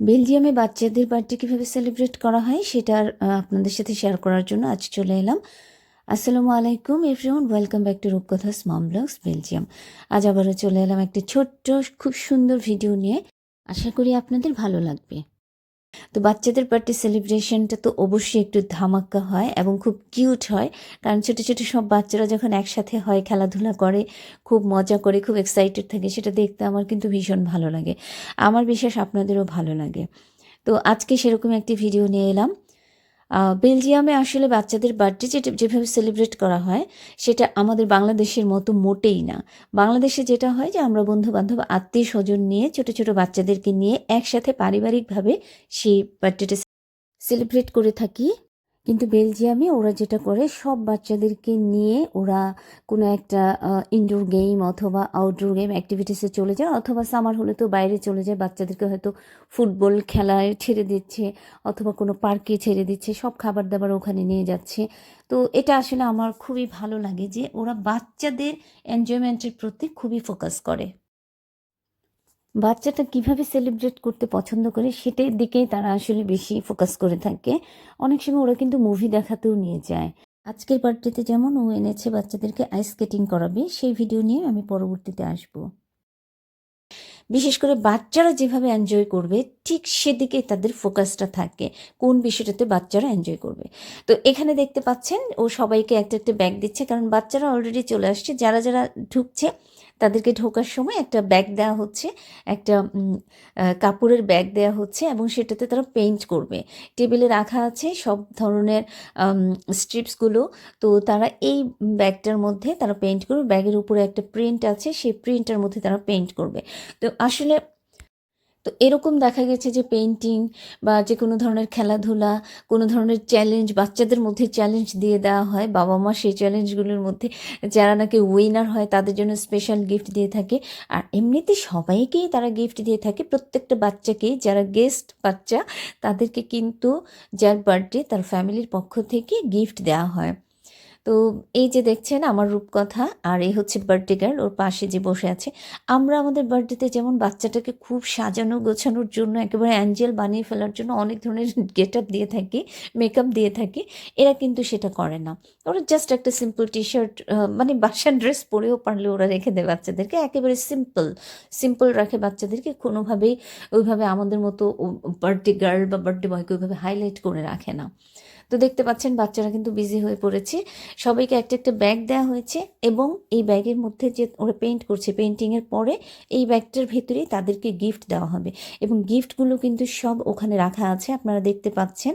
বেলজিয়ামে বাচ্চাদের বার্থডে কীভাবে সেলিব্রেট করা হয় সেটা আপনাদের সাথে শেয়ার করার জন্য আজ চলে এলাম। আসসালামু আলাইকুম এভরিওয়ান, ওয়েলকাম ব্যাক টু রূপকথা স্মাম ব্লগস বেলজিয়াম। আজ আবারও চলে এলাম একটি ছোট্ট, খুব সুন্দর ভিডিও নিয়ে। আশা করি আপনাদের ভালো লাগবে। তো বাচ্চাদের বার্থডে সেলিব্রেশনটা তো অবশ্যই একটু ধামাক্কা হয় এবং খুব কিউট হয়। কারণ ছোটো ছোটো সব বাচ্চারা যখন একসাথে হয়, খেলাধুলা করে, খুব মজা করে, খুব এক্সাইটেড থাকে, সেটা দেখতে আমার কিন্তু ভীষণ ভালো লাগে। আমার বিশ্বাস আপনাদেরও ভালো লাগে। তো আজকে সেরকম একটি ভিডিও নিয়ে এলাম। বেলজিয়ামে আসলে বাচ্চাদের বার্থডে যেটা যেভাবে সেলিব্রেট করা হয়, সেটা আমাদের বাংলাদেশের মতো মোটেই না। বাংলাদেশে যেটা হয় যে, আমরা বন্ধু বান্ধব আত্মীয় স্বজন নিয়ে ছোট ছোট বাচ্চাদেরকে নিয়ে একসাথে পারিবারিকভাবে সেই বার্থডেটা সেলিব্রেট করে থাকি। কিন্তু বেলজিয়ামে ওরা যেটা করে, সব বাচ্চাদেরকে নিয়ে ওরা কোনো একটা ইনডোর গেম অথবা আউটডোর গেম অ্যাক্টিভিটিসে চলে যায়, অথবা সামার হলে তো বাইরে চলে যায়, বাচ্চাদেরকে হয়তো ফুটবল খেলায় ছেড়ে দিচ্ছে অথবা কোনো পার্কে ছেড়ে দিচ্ছে, সব খাবার দাবার ওখানে নিয়ে যাচ্ছে। তো এটা আসলে আমার খুবই ভালো লাগে যে ওরা বাচ্চাদের এনজয়মেন্টের প্রতি খুবই ফোকাস করে। বাচ্চাটা কীভাবে সেলিব্রেট করতে পছন্দ করে সেটার দিকেই তারা আসলে বেশি ফোকাস করে থাকে। অনেক সময় ওরা কিন্তু মুভি দেখাতেও নিয়ে যায়। আজকের বার্থডেতে যেমন ও এনেছে বাচ্চাদেরকে আইস স্কেটিং করাবে, সেই ভিডিও নিয়ে আমি পরবর্তীতে আসব। বিশেষ করে বাচ্চারা যেভাবে এনজয় করবে, ঠিক সেদিকেই তাদের ফোকাসটা থাকে, কোন বিষয়টাতে বাচ্চারা এনজয় করবে। তো এখানে দেখতে পাচ্ছেন, ও সবাইকে একটা একটা ব্যাগ দিচ্ছে, কারণ বাচ্চারা অলরেডি চলে আসছে। যারা যারা ঢুকছে তাদেরকে ঢোকার সময় একটা ব্যাগ দেওয়া হচ্ছে, একটা কাপড়ের ব্যাগ দেওয়া হচ্ছে এবং সেটাতে তারা পেইন্ট করবে। টেবিলে রাখা আছে সব ধরনের স্ট্রিপসগুলো তো তারা এই ব্যাগটার মধ্যে তারা পেইন্ট করবে। ব্যাগের উপরে একটা প্রিন্ট আছে, সেই প্রিন্টার মধ্যে তারা পেইন্ট করবে। তো আসলে তো এরকম দেখা গেছে যে পেন্টিং বা যে কোনো ধরনের খেলাধুলা, কোনো ধরনের চ্যালেঞ্জ বাচ্চাদের মধ্যে চ্যালেঞ্জ দিয়ে দেওয়া হয় বাবা মা সেই চ্যালেঞ্জগুলোর মধ্যে যারা নাকি উইনার হয় তাদের জন্য স্পেশাল গিফট দিয়ে থাকে। আর এমনিতে সবাইকেই তারা গিফট দিয়ে থাকে, প্রত্যেকটা বাচ্চাকেই। যারা গেস্ট বাচ্চা তাদেরকে কিন্তু যার বার্থডে তার ফ্যামিলির পক্ষ থেকে গিফট দেওয়া হয়। তো এই যে দেখছেন আমার রূপকথা আর এই হচ্ছে বার্থডে গার্ল ওর পাশে যে বসে আছে। আমরা আমাদের বার্থডেতে যেমন বাচ্চাটাকে খুব সাজানো গোছানোর জন্য, একেবারে অ্যাঞ্জেল বানিয়ে ফেলার জন্য অনেক ধরনের গেট আপ দিয়ে থাকি মেকআপ দিয়ে থাকি, এরা কিন্তু সেটা করে না। ওরা জাস্ট একটা সিম্পল টি শার্ট মানে বাসার ড্রেস পরেও পারলে ওরা রেখে দেয় বাচ্চাদেরকে, একেবারে সিম্পল সিম্পল রাখে বাচ্চাদেরকে, কোনোভাবেই ওইভাবে আমাদের মতো বার্থডে গার্ল বা বার্থডে বয়কে ওইভাবে হাইলাইট করে রাখে না। তো দেখতে পাচ্ছেন বাচ্চারা কিন্তু বিজি হয়ে পড়েছে। সবাইকে একটা একটা ব্যাগ দেওয়া হয়েছে এবং এই ব্যাগের মধ্যে যে ওরা পেইন্ট করছে পেইন্টিংয়ের পরে এই ব্যাগটার ভেতরেই তাদেরকে গিফট দেওয়া হবে। এবং গিফটগুলো কিন্তু সব ওখানে রাখা আছে, আপনারা দেখতে পাচ্ছেন।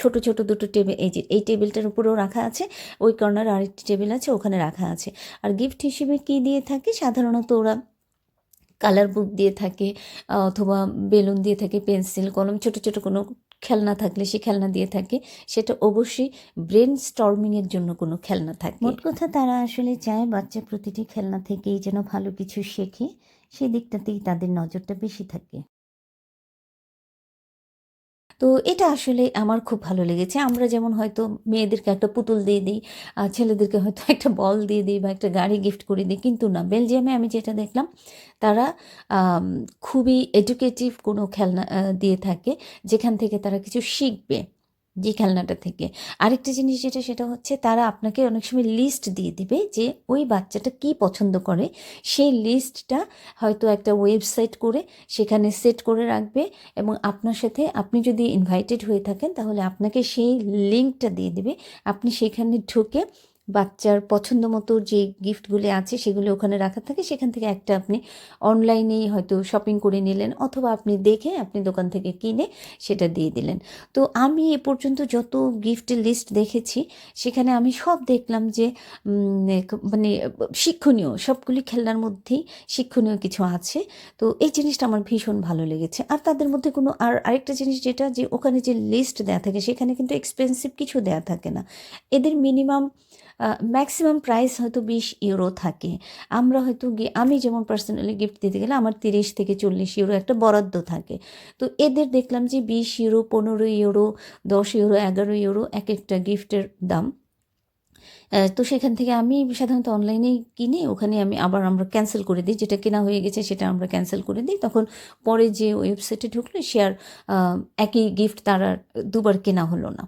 ছোট ছোট দুটো টেবিল এই যে, এই টেবিলটার উপরেও রাখা আছে, ওই কর্নার আরেকটি টেবিল আছে, ওখানে রাখা আছে। আর গিফট হিসেবে কি দিয়ে থাকে? সাধারণত ওরা কালার বুক দিয়ে থাকে, অথবা বেলুন দিয়ে থাকে পেন্সিল কলম, ছোট ছোট কোনো খেলনা থাকলে সে খেলনা দিয়ে থাকে। সেটা অবশ্যই ব্রেন স্টর্মিংয়ের জন্য কোনো খেলনা থাকে। মোট কথা তারা আসলে চায় বাচ্চা প্রতিটি খেলনা থেকেই যেন ভালো কিছু শেখে। সেই দিকটাতেই তাদের নজরটা বেশি থাকে। তো এটা আসলে আমার খুব ভালো লেগেছে। আমরা যেমন হয়তো মেয়েদেরকে একটা পুতুল দিয়ে দিই ছেলেদেরকে হয়তো একটা বল দিয়ে দিই বা একটা গাড়ি গিফট করে দিই, কিন্তু না। বেলজিয়ামে আমি যেটা দেখলাম, তারা খুবই এডুকেটিভ কোনো খেলনা দিয়ে থাকে, যেখান থেকে তারা কিছু শিখবে। যে খেলনাটা থেকে। আরেকটা জিনিস যেটা, সেটা হচ্ছে তারা আপনাকে অনেক সময় লিস্ট দিয়ে দিবে যে ওই বাচ্চাটা কি পছন্দ করে। সেই লিস্টটা হয়তো একটা ওয়েবসাইট করে সেখানে সেট করে রাখবে এবং আপনার সাথে আপনি যদি ইনভাইটেড হয়ে থাকেন তাহলে আপনাকে সেই লিঙ্কটা দিয়ে দিবে। আপনি সেখানে ঢুকে বাচ্চার পছন্দ মতো যে গিফটগুলি আছে সেগুলো ওখানে রাখা থাকে, সেখান থেকে একটা আপনি অনলাইনেই হয়তো শপিং করে নিলেন অথবা আপনি দেখে আপনি দোকান থেকে কিনে সেটা দিয়ে দিলেন। তো আমি এ পর্যন্ত যত গিফটের লিস্ট দেখেছি, সেখানে আমি সব দেখলাম যে মানে শিক্ষণীয়, সবগুলি খেলনার মধ্যেই শিক্ষণীয় কিছু আছে। তো এই জিনিসটা আমার ভীষণ ভালো লেগেছে। আর তাদের মধ্যে কোনো, আর আরেকটা জিনিস যেটা, যে ওখানে যে লিস্ট দেওয়া থাকে, সেখানে কিন্তু এক্সপেন্সিভ কিছু দেওয়া থাকে না। এদের মিনিমাম ম্যাক্সিমাম প্রাইস হয়তো বিশ ইউরো থাকে। আমরা হয়তো আমি যেমন পার্সোনালি গিফট দিতে গেলে আমার তিরিশ থেকে চল্লিশ ইউরো একটা বরাদ্দ থাকে। তো এদের দেখলাম যে বিশ ইউরো পনেরো ইউরো দশ ইউরো এগারো ইউরো এক একটা গিফটের দাম। তো সেখান থেকে আমি সাধারণত অনলাইনেই কিনি, ওখানে আমি আবার আমরা ক্যান্সেল করে দিই। যেটা কেনা হয়ে গেছে সেটা আমরা ক্যান্সেল করে দিই। তখন পরে যে ওয়েবসাইটে ঢুকলে সে আর একই গিফট তার আর দুবার কেনা হলো না।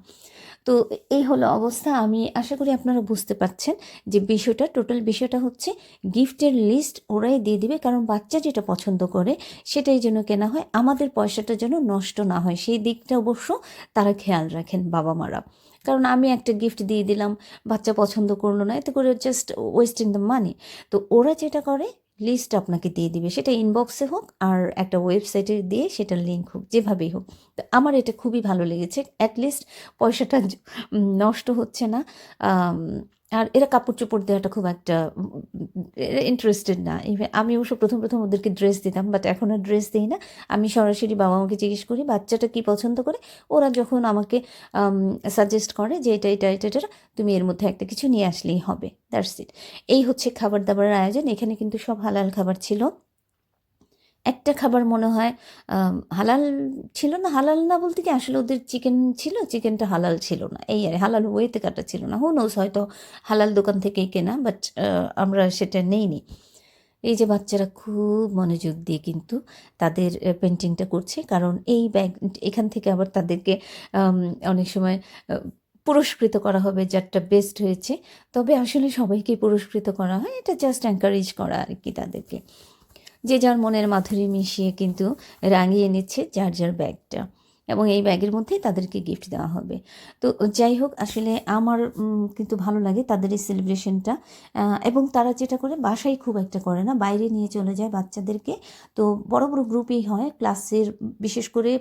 তো এই হলো অবস্থা। আমি আশা করি আপনারা বুঝতে পারছেন যে বিষয়টা, টোটাল বিষয়টা হচ্ছে গিফটের লিস্ট ওরাই দিয়ে দিবে, কারণ বাচ্চা যেটা পছন্দ করে সেটাই যেন কেনা হয়, আমাদের পয়সাটা যেন নষ্ট না হয়। সেই দিকটা অবশ্য তারা খেয়াল রাখেন বাবা মারা কারণ আমি একটা গিফট দিয়ে দিলাম, বাচ্চা পছন্দ করল না, এতে করে জাস্ট ওয়েস্টিং দ্য মানি তো ওরা যেটা করে লিস্ট আপনাকে দিয়ে দিবে। সেটা ইনবক্সে হোক আর একটা ওয়েবসাইটে দিয়ে সেটা লিঙ্ক হোক, যেভাবেই হোক। তো আমার এটা খুবই ভালো লেগেছে। অ্যাটলিস্ট পয়সাটা নষ্ট হচ্ছে না। আর এরা কাপড় চোপড় দেওয়াটা খুব একটা ইন্টারেস্টেড না। আমি অবশ্য প্রথম প্রথম ওদেরকে ড্রেস দিতাম বাট এখন আর ড্রেস দিই না। আমি সরাসরি বাবা মাকে জিজ্ঞেস করি, বাচ্চাটা কি পছন্দ করে? ওরা যখন আমাকে সাজেস্ট করে যে এটা এটা এটা এটা, তুমি এর মধ্যে একটা কিছু নিয়ে আসলেই হবে। দ্যাটস ইট এই হচ্ছে খাবার দাবারের আয়োজন। এখানে কিন্তু সব হালাল খাবার ছিল। একটা খাবার মনে হয় হালাল ছিল না, হালাল না বলতে কি আসলে ওদের চিকেন ছিল চিকেনটা হালাল ছিল না। এই আর হালাল ওয়েতে কাটা ছিল না। হো নোস হয়তো হালাল দোকান থেকেই কেনা বাট আমরা সেটা নেইনি। এই যে বাচ্চারা খুব মনোযোগ দিয়ে কিন্তু তাদের পেন্টিংটা করছে, কারণ এই ব্যাগ এখান থেকে আবার তাদেরকে অনেক সময় পুরস্কৃত করা হবে যারটা বেস্ট হয়েছে। তবে আসলে সবাইকে পুরস্কৃত করা হয়, এটা জাস্ট এনকারেজ করা আর কি তাদেরকে। যে যার মনের মাধুরী মিশিয়ে কিন্তু রাঙিয়ে নিচ্ছে যার যার ব্যাগটা। এবং এই ব্যাগের মধ্যে তাদেরকে গিফট দেওয়া হবে। তো যাই হোক, আসলে আমার কিন্তু ভালো লাগে তাদের এই সেলিব্রেশনটা এবং তারা যেটা করে, বাসায় খুব একটা করে না, বাইরে নিয়ে চলে যায় বাচ্চাদেরকে। তো বড় বড় গ্রুপেই হয় ক্লাসের বিশেষ করে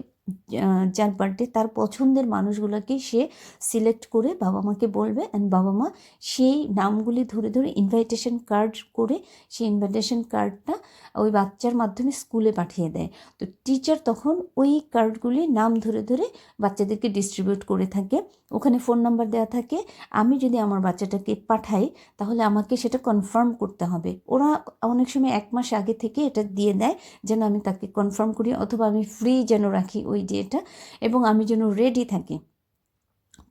যার বার্থডে তার পছন্দের মানুষগুলোকে সে সিলেক্ট করে বাবা মাকে বলবে অ্যান্ড বাবা মা সেই নামগুলি ধরে ধরে ইনভাইটেশন কার্ড করে সেই ইনভাইটেশন কার্ডটা ওই বাচ্চার মাধ্যমে স্কুলে পাঠিয়ে দেয়। তো টিচার তখন ওই কার্ডগুলি নাম ধরে ধরে বাচ্চাদেরকে ডিস্ট্রিবিউট করে থাকে। ওখানে ফোন নাম্বার দেওয়া থাকে। আমি যদি আমার বাচ্চাটাকে পাঠাই তাহলে আমাকে সেটা কনফার্ম করতে হবে। ওরা অনেক সময় এক মাস আগে থেকে এটা দিয়ে দেয় যেন আমি তাকে কনফার্ম করি অথবা আমি ফ্রি যেন রাখি ওই ডেটা এবং আমি যেন রেডি থাকি।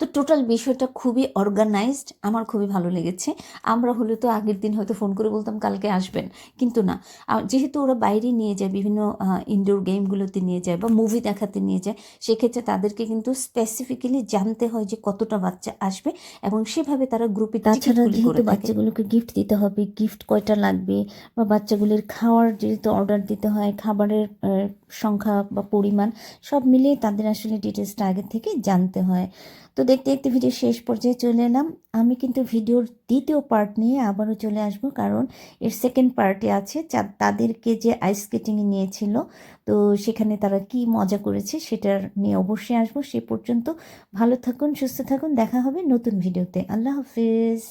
তো টোটাল বিষয়টা খুবই অর্গানাইজড আমার খুবই ভালো লেগেছে। আমরা হলে তো আগের দিন হয়তো ফোন করে বলতাম কালকে আসবেন। কিন্তু না যেহেতু ওরা বাইরে নিয়ে যায় বিভিন্ন ইনডোর গেমগুলোতে নিয়ে যায় বা মুভি দেখাতে নিয়ে যায় সেক্ষেত্রে তাদেরকে কিন্তু স্পেসিফিক্যালি জানতে হয় যে কতটা বাচ্চা আসবে এবং সেভাবে তারা গ্রুপে তাছাড়া যেহেতু বাচ্চাগুলোকে গিফট দিতে হবে গিফট কয়টা লাগবে বা বাচ্চাগুলোর খাওয়ার যেহেতু অর্ডার দিতে হয় খাবারের সংখ্যা বা পরিমাণ সব মিলিয়ে তাদের আসলে ডিটেলসটা আগে থেকে জানতে হয়। তো দেখতে দেখতে ভিডিও শেষ পর্যায়ে চলে এলাম। আমি কিন্তু ভিডিওর দ্বিতীয় পার্ট নিয়ে আবারও চলে আসব, কারণ এর সেকেন্ড পার্টে আছে তাদেরকে যে আইস স্কেটিংয়ে নিয়েছিল, তো সেখানে তারা কি মজা করেছে সেটার নিয়ে অবশ্যই আসব। সে পর্যন্ত ভালো থাকুন, সুস্থ থাকুন, দেখা হবে নতুন ভিডিওতে আল্লাহ হাফিজ।